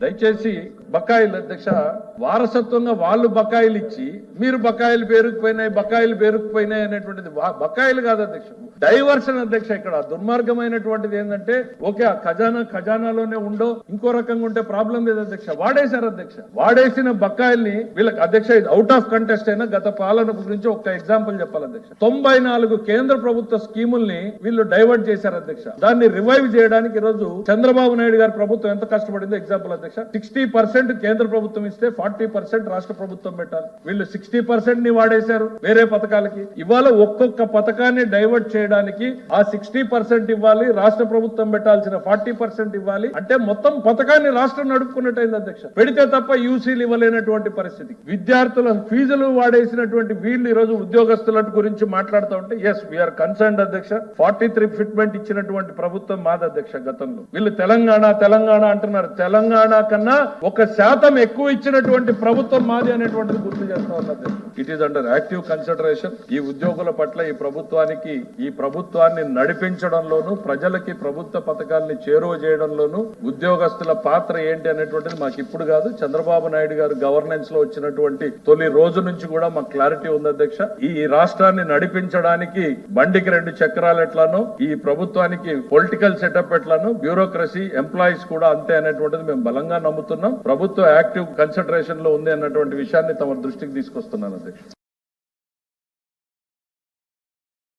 దయచేసి బకాయిలు అధ్యక్ష వారసత్వంగా వాళ్ళు బకాయిలు ఇచ్చి మీరు బకాయిలు పేరుకుపోయినాయి బకాయిలు పేరుకుపోయినాయి అనేటువంటిది బకాయిలు కాదు అధ్యక్ష. డైవర్షన్ అధ్యక్ష ఇక్కడ దుర్మార్గమైనటువంటిది ఏంటంటే ఓకే ఆ ఖజానా ఖజానాలోనే ఉండో ఇంకో రకంగా ఉంటే ప్రాబ్లం లేదు అధ్యక్ష. వాడేశారు అధ్యక్ష. వాడేసిన బకాయిల్ని వీళ్ళకి అధ్యక్ష ఇది అవుట్ ఆఫ్ కంటెస్ట్ అయినా గత పాలన గురించి ఒక ఎగ్జాంపుల్ చెప్పాలి అధ్యక్ష. తొంభై నాలుగు కేంద్ర ప్రభుత్వ స్కీముల్ని వీళ్ళు డైవర్ట్ చేశారు అధ్యక్ష. దాన్ని రివైవ్ చేయడానికి ఈ రోజు చంద్రబాబు నాయుడు గారి ప్రభుత్వం ఎంత కష్టపడిందో ఎగ్జాంపుల్ అధ్యక్ష. సిక్స్టీ పర్సెంట్ కేంద్ర ప్రభుత్వం ఇస్తే ఫార్టీ పర్సెంట్ రాష్ట్ర ప్రభుత్వం పెట్టాలి. వీళ్ళు సిక్స్టీ పర్సెంట్ని వాడేశారు వేరే పథకాలకి. ఇవాళ ఒక్కొక్క పథకాన్ని డైవర్ట్ చేయడానికి ఆ సిక్స్టీ పర్సెంట్ ఇవ్వాలి రాష్ట్ర ప్రభుత్వం పెట్టాల్సిన ఫార్టీ పర్సెంట్ ఇవ్వాలి. అంటే మొత్తం పథకాన్ని రాష్ట్రం నడుపుకున్నట్టయింది అధ్యక్ష. పెడితే తప్ప యూసీలు ఇవ్వలేనటువంటి పరిస్థితి. విద్యార్థుల ఫీజులు వాడేసినటువంటి వీళ్ళు ఈ రోజు ఉద్యోగస్తుల గురించి మాట్లాడుతూ ఉంటే ఎస్ వీఆర్ కన్సర్న్ అధ్యక్ష. ఫార్టీ త్రీ ఫిట్మెంట్ ఇచ్చినటువంటి ప్రభుత్వం మాది అధ్యక్ష గతంలో. వీళ్ళు తెలంగాణ తెలంగాణ అంటున్నారు. తెలంగాణ కన్నా ఒక శాతం ఎక్కువ ఇచ్చినటువంటి ప్రభుత్వం మాది అనేటువంటిది గుర్తు చేస్తా ఉన్నది it is under active consideration ఈ ఉద్యోగుల పట్ల ఈ ప్రభుత్వానికి ఈ ప్రభుత్వాన్ని నడిపించడంలోను ప్రజలకి ప్రభుత్వ పథకాల్ని చేరువ చేయడంలోను ఉద్యోగస్తుల పాత్ర ఏంటి అనేటువంటిది మాకు ఇప్పుడు కాదు. చంద్రబాబు నాయుడు గారు గవర్నెన్స్లో వచ్చినటువంటి తొలి రోజు నుంచి కూడా మాకు క్లారిటీ ఉంది అధ్యక్ష. ఈ రాష్ట్రాన్ని నడిపించడానికి బండికి రెండు చక్రాలు ఎట్లానో ఈ ప్రభుత్వానికి పొలిటికల్ సెటప్ ఎట్లానో బ్యూరోక్రసీ ఎంప్లాయీస్ కూడా అంతే అనేటువంటిది మేము బలంగా నమ్ముతున్నాం. ప్రభుత్వ యాక్టివ్ కన్సిడరేషన్లో ఉంది అన్నటువంటి విషయాన్ని తమ దృష్టికి తీసుకొస్తున్నాను అధ్యక్ష